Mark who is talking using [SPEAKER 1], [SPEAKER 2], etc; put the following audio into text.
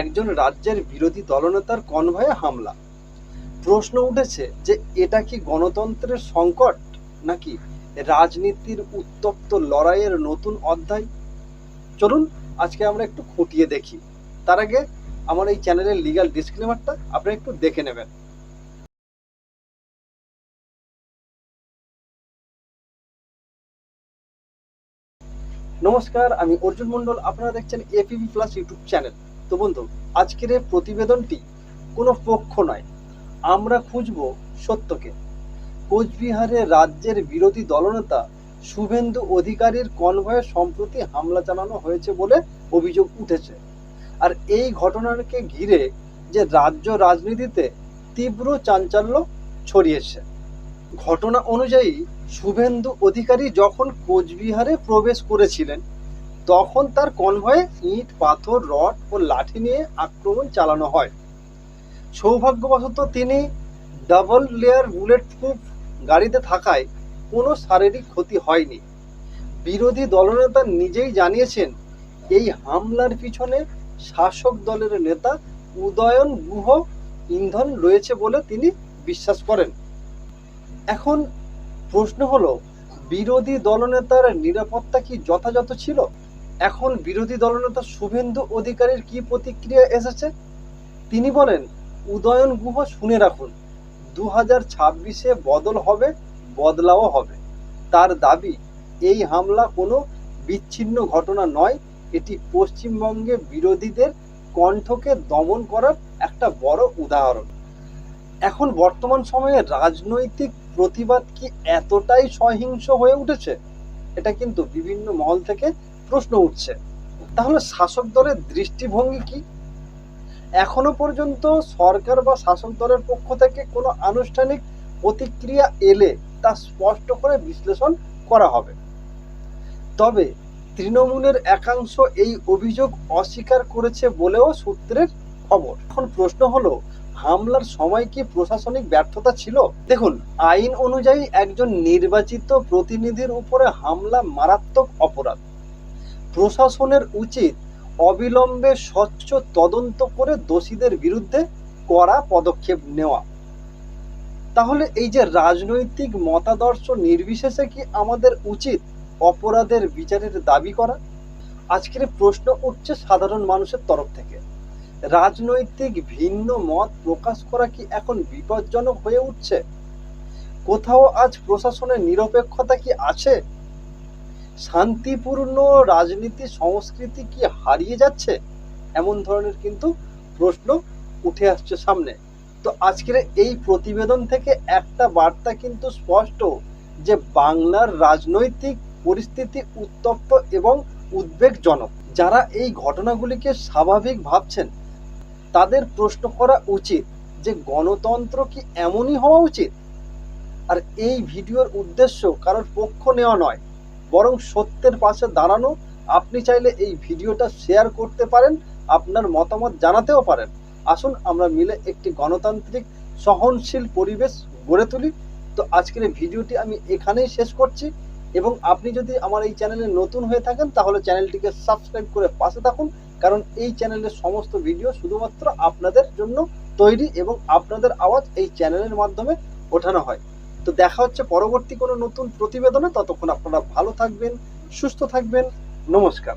[SPEAKER 1] একজন রাজ্যের বিরোধী দলনেতার কনভয়ে হামলা। প্রশ্ন উঠেছে যে, এটা কি গণতন্ত্রের সংকট নাকি রাজনীতির উত্তপ্ত লড়াইয়ের নতুন অধ্যায়? চলুন, আজকে আমরা একটু খুঁটিয়ে দেখি। তার আগে আমার এই চ্যানেলের লিগাল ডিসক্লেমারটা আপনি একটু দেখে নেবেন। নমস্কার, আমি অর্জুন মণ্ডল, আপনারা দেখছেন এপিবি প্লাস ইউটিউব চ্যানেল তো বন্ধু, আজকের এই প্রতিবেদনটি কোনো পক্ষ নয়। আমরা খুঁজব সত্যকে। কোচবিহারে রাজ্যের বিরোধী দলনেতা শুভেন্দু অধিকারীর কনভয়ে সম্প্রতি হামলা চালানো হয়েছে বলে অভিযোগ উঠেছে। আর এই ঘটনাকে ঘিরে যে রাজ্য রাজনীতিতে তীব্র চাঞ্চল্য ছড়িয়েছে। ঘটনা অনুযায়ী শুভেন্দু অধিকারী যখন কোচবিহারে প্রবেশ করেছিলেন তখন তার কনভয়ে ইট, পাথর, রড ও লাঠি নিয়ে আক্রমণ চালানো হয়। সৌভাগ্যবশত তিনি ডাবল লেয়ার বুলেট প্রুফ গাড়িতে থাকায় কোনো শারীরিক ক্ষতি হয়নি। বিরোধী দলনেতা নিজেই জানিয়েছেন, এই হামলার পিছনে শাসক দলের নেতা উদয়ন গুহ ইন্ধন রয়েছে বলে তিনি বিশ্বাস করেন। এখন প্রশ্ন হলো, বিরোধী দলনেতার নিরাপত্তা কি যথাযথ ছিল? এখন বিরোধী দলনেতা শুভেন্দু অধিকারীর কি প্রতিক্রিয়া এসেছে? তিনি বলেন, উদয়ন গুহ শুনে রাখুন দু হাজার ছাব্বিশে বদল হবে, বদলাও হবে। তার দাবি, এই হামলা কোনো বিচ্ছিন্ন ঘটনা নয়, এটি পশ্চিমবঙ্গে বিরোধীদের কণ্ঠকে দমন করার একটা বড় উদাহরণ। এখন বর্তমান সময়ে রাজনৈতিক প্রতিবাদ কি এতটাই সহিংস হয়ে উঠেছে? এটা কিন্তু বিভিন্ন মহল থেকে প্রশ্ন উঠছে, তাহলে শাসক দলের দৃষ্টিভঙ্গি কি? এখনও পর্যন্ত সরকার বা শাসক দলের পক্ষ থেকে কোনো আনুষ্ঠানিক প্রতিক্রিয়া এলে তা স্পষ্ট করে বিশ্লেষণ করা হবে। তবে তৃণমূলের একাংশ এই অভিযোগ অস্বীকার করেছে বলেও সূত্রের খবর। এখন প্রশ্ন হলো, হামলার সময় কি প্রশাসনিক ব্যর্থতা ছিল? দেখুন, আইন অনুযায়ী একজন নির্বাচিত প্রতিনিধির উপরে হামলা মারাত্মক অপরাধ। প্রশাসনের উচিত অবিলম্বে স্বচ্ছ তদন্ত করে দোষীদের বিরুদ্ধে কড়া পদক্ষেপ নেওয়া। তাহলে এই যে রাজনৈতিক মতাদর্শ নির্বিশেষে কি আমাদের উচিত অপরাধের বিচারের দাবি করা? আজকের প্রশ্ন উঠছে সাধারণ মানুষের তরফ থেকে। রাজনৈতিক ভিন্ন মত প্রকাশ করা কি এখন বিপজ্জনক হয়ে উঠছে? কোথাও আজ প্রশাসনের নিরপেক্ষতা কি আছে? শান্তিপূর্ণ রাজনীতি, সংস্কৃতি কি হারিয়ে যাচ্ছে? এমন ধরনের কিন্তু প্রশ্ন উঠে আসছে সামনে। তো আজকের এই প্রতিবেদন থেকে একটা বার্তা কিন্তু স্পষ্ট যে বাংলার রাজনৈতিক পরিস্থিতি উত্তপ্ত এবং উদ্বেগজনক। যারা এই ঘটনাগুলিকে স্বাভাবিক ভাবছেন, তাদের প্রশ্ন করা উচিত যে গণতন্ত্র কি এমনই হওয়া উচিত? আর এই ভিডিওর উদ্দেশ্য কারোর পক্ষ নেওয়া নয়। বরং সত্যের পাশে দাঁড়ানো। আপনি চাইলে এই ভিডিওটা শেয়ার করতে পারেন, আপনার মতামত জানাতেও পারেন। আসুন, আমরা মিলে একটি গণতান্ত্রিক, সহনশীল পরিবেশ গড়ে তুলি। তো আজকের এই ভিডিওটি আমি এখানেই শেষ করছি। এবং আপনি যদি আমার এই চ্যানেলে নতুন হয়ে থাকেন, তাহলে চ্যানেলটিকে সাবস্ক্রাইব করে পাশে থাকুন। কারণ এই চ্যানেলের সমস্ত ভিডিও শুধুমাত্র আপনাদের জন্য তৈরি এবং আপনাদের আওয়াজ এই চ্যানেলের মাধ্যমে ওঠানো হয়। তো দেখা হচ্ছে পরবর্তী কোনো নতুন প্রতিবেদনে। ততক্ষণ আপনারা ভালো থাকবেন সুস্থ থাকবেন। নমস্কার।